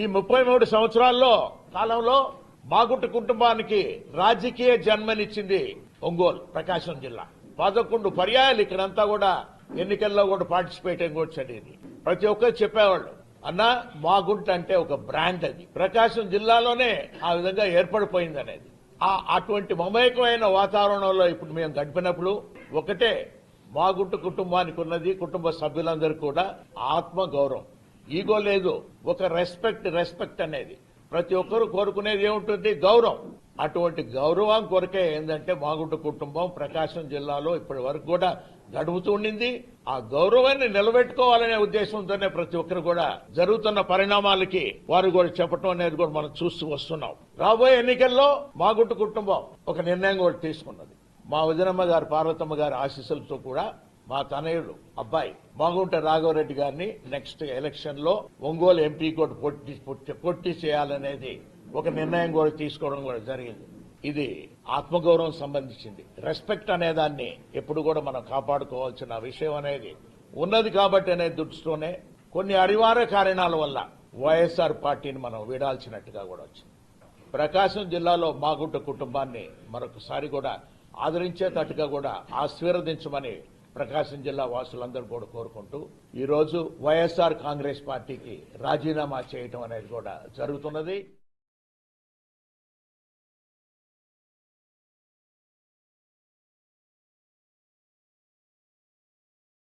ఈ ముప్పై మూడు సంవత్సరాల్లో కాలంలో మాగుట్టు కుటుంబానికి రాజకీయ జన్మనిచ్చింది ఒంగోలు ప్రకాశం జిల్లా. పదకొండు పర్యాయాలు ఇక్కడంతా కూడా ఎన్నికల్లో కూడా పార్టిసిపేట్ కూడా చదివింది. ప్రతి ఒక్కరు చెప్పేవాళ్ళు అన్న మాగుంట అంటే ఒక బ్రాండ్ అది. ప్రకాశం జిల్లాలోనే ఆ విధంగా ఏర్పడిపోయింది అనేది. ఆ అటువంటి మమేకమైన వాతావరణంలో ఇప్పుడు మేము గడిపినప్పుడు ఒకటే మాగుంట కుటుంబానికి ఉన్నది కుటుంబ సభ్యులందరూ కూడా ఆత్మ గౌరవం ఈగో లేదు ఒక రెస్పెక్ట్ రెస్పెక్ట్ అనేది. ప్రతి ఒక్కరు కోరుకునేది ఏముంటుంది? గౌరవం. అటువంటి గౌరవం కొరకే ఏంటంటే మాగుంట కుటుంబం ప్రకాశం జిల్లాలో ఇప్పటి వరకు కూడా గడుపుతూ ఉండింది. ఆ గౌరవాన్ని నిలబెట్టుకోవాలనే ఉద్దేశంతోనే ప్రతి ఒక్కరు కూడా జరుగుతున్న పరిణామాలకి వారు కూడా చెప్పటం అనేది కూడా మనం చూస్తూ వస్తున్నాం. రాబోయే ఎన్నికల్లో మాగుంట కుటుంబం ఒక నిర్ణయం కూడా తీసుకున్నది. మా వదినమ్మ గారు పార్వతమ్మ గారి ఆశీస్సులతో కూడా మా తనయుడు అబ్బాయి మాగుంట రాఘవరెడ్డి గారిని నెక్స్ట్ ఎలక్షన్లో ఒంగోలు ఎంపీ కూడా పొట్టి పొట్టి- చేయాలనేది ఒక నిర్ణయం కూడా తీసుకోవడం కూడా జరిగింది. ఇది ఆత్మగౌరవం సంబంధించింది. రెస్పెక్ట్ అనే దాన్ని ఎప్పుడు కూడా మనం కాపాడుకోవాల్సిన విషయం అనేది ఉన్నది కాబట్టి అనే దృష్టితోనే కొన్ని అనివార్య కారణాల వల్ల వైఎస్ఆర్ పార్టీని మనం వీడాల్సినట్టుగా కూడా వచ్చింది. ప్రకాశం జిల్లాలో మాగుంట కుటుంబాన్ని మరొకసారి కూడా ఆదరించేటట్టుగా కూడా ఆశీర్వదించమని ప్రకాశం జిల్లా వాసులందరూ కూడా కోరుకుంటూ ఈరోజు వైఎస్ఆర్ కాంగ్రెస్ పార్టీకి రాజీనామా చేయటం అనేది కూడా జరుగుతున్నది.